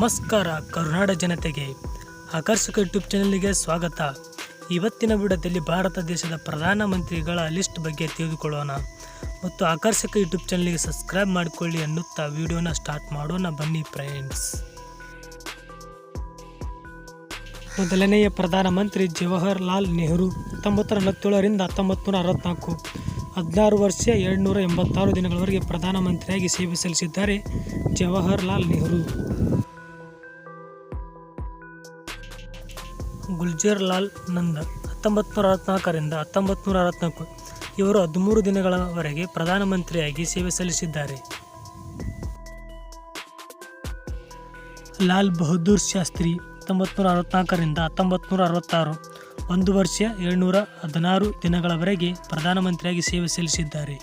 ನಮಸ್ಕಾರ ಕರುನಾಡ ಜನತೆಗೆ. ಆಕರ್ಷಕ ಯೂಟ್ಯೂಬ್ ಚಾನಲ್ಗೆ ಸ್ವಾಗತ. ಇವತ್ತಿನ ವಿಡಿಯೋದಲ್ಲಿ ಭಾರತ ದೇಶದ ಪ್ರಧಾನಮಂತ್ರಿಗಳ ಲಿಸ್ಟ್ ಬಗ್ಗೆ ತಿಳಿದುಕೊಳ್ಳೋಣ. ಮತ್ತು ಆಕರ್ಷಕ ಯೂಟ್ಯೂಬ್ ಚಾನಲ್ಗೆ ಸಬ್ಸ್ಕ್ರೈಬ್ ಮಾಡಿಕೊಳ್ಳಿ ಅನ್ನುತ್ತಾ ವಿಡಿಯೋನ ಸ್ಟಾರ್ಟ್ ಮಾಡೋಣ. ಬನ್ನಿ ಫ್ರೆಂಡ್ಸ್. ಮೊದಲನೆಯ ಪ್ರಧಾನಮಂತ್ರಿ ಜವಾಹರ್ಲಾಲ್ ನೆಹರು ಹತ್ತೊಂಬತ್ತು ನಲವತ್ತೇಳರಿಂದ ಹತ್ತೊಂಬತ್ತು ನೂರ ಹದಿನಾರು ವರ್ಷ ಎರಡುನೂರ ಎಂಬತ್ತಾರು ದಿನಗಳವರೆಗೆ ಪ್ರಧಾನಮಂತ್ರಿಯಾಗಿ ಸೇವೆ ಸಲ್ಲಿಸಿದ್ದಾರೆ ಜವಾಹರ್ಲಾಲ್ ನೆಹರು. ಗುಲ್ಜರ್ ಲಾಲ್ ನಂದ ಹತ್ತೊಂಬತ್ತು ನೂರ ಅರವತ್ನಾಲ್ಕರಿಂದ ಹತ್ತೊಂಬತ್ತು ನೂರ ಅರವತ್ನಾಲ್ಕು. ಇವರು ಹದಿಮೂರು ದಿನಗಳವರೆಗೆ ಪ್ರಧಾನಮಂತ್ರಿಯಾಗಿ ಸೇವೆ ಸಲ್ಲಿಸಿದ್ದಾರೆ. ಲಾಲ್ ಬಹದ್ದೂರ್ ಶಾಸ್ತ್ರಿ ಹತ್ತೊಂಬತ್ತು ನೂರ ಅರವತ್ನಾಲ್ಕರಿಂದ ಹತ್ತೊಂಬತ್ತು ನೂರ ಅರವತ್ತಾರು. ಒಂದು ವರ್ಷ ಏಳ್ನೂರ ಹದಿನಾರು ದಿನಗಳವರೆಗೆ ಪ್ರಧಾನಮಂತ್ರಿಯಾಗಿ ಸೇವೆ ಸಲ್ಲಿಸಿದ್ದಾರೆ.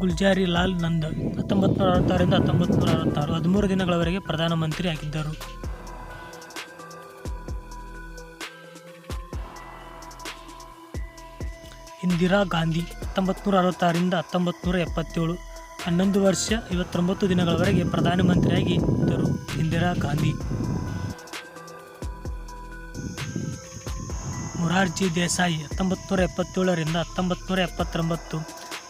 ಗುಲ್ಜಾರಿ ಲಾಲ್ ನಂದ್ ಹತ್ತೊಂಬತ್ತು ನೂರ ಅರವತ್ತಾರರಿಂದ ಹತ್ತೊಂಬತ್ತು ನೂರ ಅರವತ್ತಾರು. ಹದಿಮೂರು ದಿನಗಳವರೆಗೆ ಪ್ರಧಾನಮಂತ್ರಿ ಆಗಿದ್ದರು ಇಂದಿರಾ ಗಾಂಧಿ ಹತ್ತೊಂಬತ್ತು ನೂರ ಅರವತ್ತಾರರಿಂದ ಹತ್ತೊಂಬತ್ತು ನೂರ ಎಪ್ಪತ್ತೇಳು, ಹನ್ನೊಂದು ವರ್ಷ ಐವತ್ತೊಂಬತ್ತು ದಿನಗಳವರೆಗೆ ಪ್ರಧಾನಮಂತ್ರಿಯಾಗಿ ಇದ್ದರು ಇಂದಿರಾ ಗಾಂಧಿ. ಮೊರಾರ್ಜಿ ದೇಸಾಯಿ ಹತ್ತೊಂಬತ್ತು ನೂರ ಎಪ್ಪತ್ತೇಳರಿಂದ ಹತ್ತೊಂಬತ್ತು ನೂರ ಎಪ್ಪತ್ತೊಂಬತ್ತು,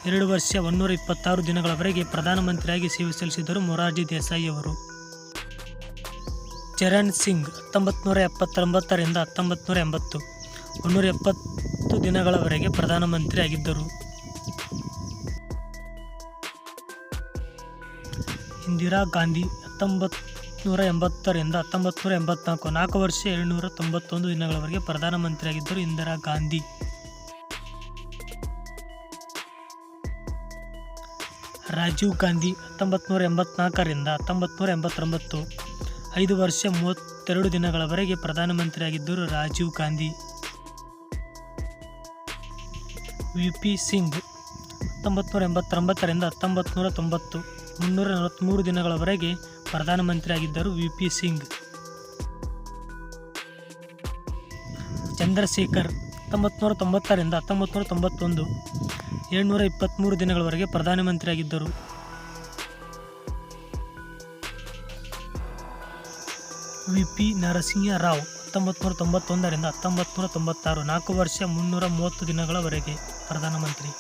ಎರಡು ವರ್ಷ ಒನ್ನೂರ ಇಪ್ಪತ್ತಾರು ದಿನಗಳವರೆಗೆ ಪ್ರಧಾನಮಂತ್ರಿಯಾಗಿ ಸೇವೆ ಸಲ್ಲಿಸಿದರು ಮೊರಾರ್ಜಿ ದೇಸಾಯಿ ಅವರು. ಚರಣ್ ಸಿಂಗ್ ಹತ್ತೊಂಬತ್ತು ನೂರ ಎಪ್ಪತ್ತೊಂಬತ್ತರಿಂದ ಹತ್ತೊಂಬತ್ತು ನೂರ ಎಂಬತ್ತು, ಮುನ್ನೂರ ಎಪ್ಪತ್ತು ದಿನಗಳವರೆಗೆ ಪ್ರಧಾನಮಂತ್ರಿ ಆಗಿದ್ದರು. ಇಂದಿರಾ ಗಾಂಧಿ ಹತ್ತೊಂಬತ್ತು ನೂರ ಎಂಬತ್ತರಿಂದ ಹತ್ತೊಂಬತ್ತು ನೂರ ಎಂಬತ್ನಾಲ್ಕು, ನಾಲ್ಕು ವರ್ಷ ಏಳುನೂರ ತೊಂಬತ್ತೊಂದು ದಿನಗಳವರೆಗೆ ಪ್ರಧಾನಮಂತ್ರಿಯಾಗಿದ್ದರು ಇಂದಿರಾ ಗಾಂಧಿ. ರಾಜೀವ್ ಗಾಂಧಿ ಹತ್ತೊಂಬತ್ತು ನೂರ ಎಂಬತ್ನಾಲ್ಕರಿಂದ ಹತ್ತೊಂಬತ್ತು ನೂರ ಎಂಬತ್ತೊಂಬತ್ತು, ಐದು ವರ್ಷ ಮೂವತ್ತೆರಡು ದಿನಗಳವರೆಗೆ ಪ್ರಧಾನಮಂತ್ರಿಯಾಗಿದ್ದರು ರಾಜೀವ್ ಗಾಂಧಿ. ವಿ ಪಿ ಸಿಂಗ್ ಹತ್ತೊಂಬತ್ತು ನೂರ ಎಂಬತ್ತೊಂಬತ್ತರಿಂದ ಹತ್ತೊಂಬತ್ತು ನೂರ ತೊಂಬತ್ತು, ಮುನ್ನೂರ ನಲವತ್ತ್ಮೂರು ದಿನಗಳವರೆಗೆ ಪ್ರಧಾನಮಂತ್ರಿಯಾಗಿದ್ದರು ವಿ ಪಿ ಸಿಂಗ್. ಚಂದ್ರಶೇಖರ್ ಹತ್ತೊಂಬತ್ತು ನೂರ ತೊಂಬತ್ತರಿಂದ ಹತ್ತೊಂಬತ್ತು ನೂರ ತೊಂಬತ್ತೊಂದು, ಏಳ್ನೂರ ಇಪ್ಪತ್ತ್ಮೂರು ದಿನಗಳವರೆಗೆ ಪ್ರಧಾನಮಂತ್ರಿಯಾಗಿದ್ದರು. ವಿ ಪಿ ನರಸಿಂಹ ರಾವ್ ಹತ್ತೊಂಬತ್ತು ನೂರ ತೊಂಬತ್ತೊಂದರಿಂದ ಹತ್ತೊಂಬತ್ತು ನೂರ ತೊಂಬತ್ತಾರು ನಾಲ್ಕು ವರ್ಷ ಮುನ್ನೂರ ಮೂವತ್ತು ದಿನಗಳವರೆಗೆ, ಪ್ರಧಾನಮಂತ್ರಿ.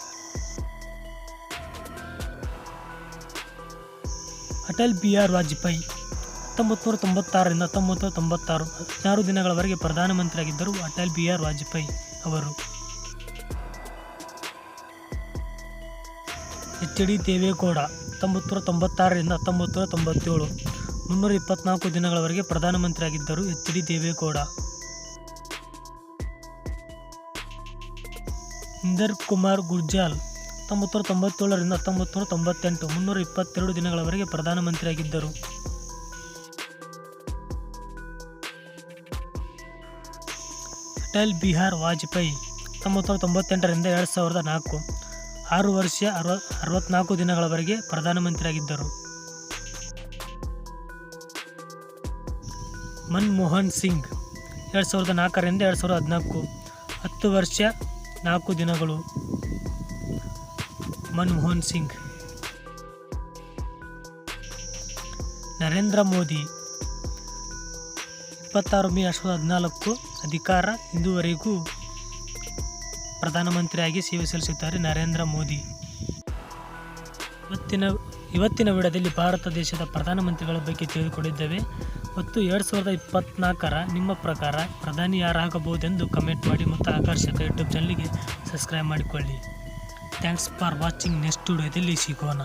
ಅಟಲ್ ಬಿಹಾರ್ ವಾಜಪೇಯಿ ಹತ್ತೊಂಬತ್ತು ನೂರ ತೊಂಬತ್ತಾರರಿಂದ ಹತ್ತೊಂಬತ್ತು ನೂರ ತೊಂಬತ್ತಾರು ಹದಿನಾರು ದಿನಗಳವರೆಗೆ ಪ್ರಧಾನಮಂತ್ರಿಯಾಗಿದ್ದರು ಅಟಲ್ ಬಿ ಆರ್ ವಾಜಪೇಯಿ ಅವರು. ಎಚ್ ಡಿ ದೇವೇಗೌಡ ಹತ್ತೊಂಬತ್ತು ನೂರ ತೊಂಬತ್ತಾರರಿಂದ ಹತ್ತೊಂಬತ್ತು ನೂರ ತೊಂಬತ್ತೇಳು ಮುನ್ನೂರ ಇಪ್ಪತ್ನಾಲ್ಕು ದಿನಗಳವರೆಗೆ ಪ್ರಧಾನಮಂತ್ರಿಯಾಗಿದ್ದರು ಎಚ್ ಡಿ ದೇವೇಗೌಡ. ಇಂದರ್ ಕುಮಾರ್ ಗುರ್ಜಾಲ್ ಹತ್ತೊಂಬತ್ತು ತೊಂಬತ್ತೇಳರಿಂದ ಹತ್ತೊಂಬತ್ತು ನೂರ ತೊಂಬತ್ತೆಂಟು ಮುನ್ನೂರ ಇಪ್ಪತ್ತೆರಡು ದಿನಗಳವರೆಗೆ ಪ್ರಧಾನಮಂತ್ರಿಯಾಗಿದ್ದರು. ಅಟಲ್ ಬಿಹಾರ್ ವಾಜಪೇಯಿ ಹತ್ತೊಂಬತ್ತು ತೊಂಬತ್ತೆಂಟರಿಂದ ಎರಡು ಸಾವಿರದ ನಾಲ್ಕು ಆರು ವರ್ಷ ಅರವ ಅರವತ್ನಾಲ್ಕು ದಿನಗಳವರೆಗೆ ಪ್ರಧಾನಮಂತ್ರಿಯಾಗಿದ್ದರು. ಮನ್ಮೋಹನ್ ಸಿಂಗ್. ಎರಡು ಸಾವಿರದ ನಾಲ್ಕರಿಂದ ಎರಡು ಸಾವಿರದ ಹದಿನಾಲ್ಕು. ಹತ್ತು ವರ್ಷ, ನಾಲ್ಕು ದಿನಗಳು. ಮನಮೋಹನ್ ಸಿಂಗ್. ನರೇಂದ್ರ ಮೋದಿ. ಇಪ್ಪತ್ತಾರು ಮೇ ಎರಡು ಸಾವಿರದ ಹದಿನಾಲ್ಕು ಅಧಿಕಾರ ಇಂದುವರೆಗೂ ಪ್ರಧಾನಮಂತ್ರಿಯಾಗಿ ಸೇವೆ ಸಲ್ಲಿಸುತ್ತಾರೆ ನರೇಂದ್ರ ಮೋದಿ. ಇವತ್ತಿನ ಇವತ್ತಿನ ವಿಡಿಯೋದಲ್ಲಿ ಭಾರತ ದೇಶದ ಪ್ರಧಾನಮಂತ್ರಿಗಳ ಬಗ್ಗೆ ತಿಳಿದುಕೊಂಡಿದ್ದೇವೆ. ಮತ್ತು ಎರಡು ಸಾವಿರದ ಇಪ್ಪತ್ತ್ನಾಲ್ಕರ ನಿಮ್ಮ ಪ್ರಕಾರ ಪ್ರಧಾನಿ ಯಾರಾಗಬಹುದೆಂದು ಕಮೆಂಟ್ ಮಾಡಿ ಮತ್ತು ಆಕರ್ಷಕ ಯೂಟ್ಯೂಬ್ ಚಾನಲ್ಗೆ ಸಬ್ಸ್ಕ್ರೈಬ್ ಮಾಡಿಕೊಳ್ಳಿ. Thanks for watching. ನೆಕ್ಸ್ಟ್ ವಿಡಿಯೋದಲ್ಲಿ ಸಿಗೋಣ.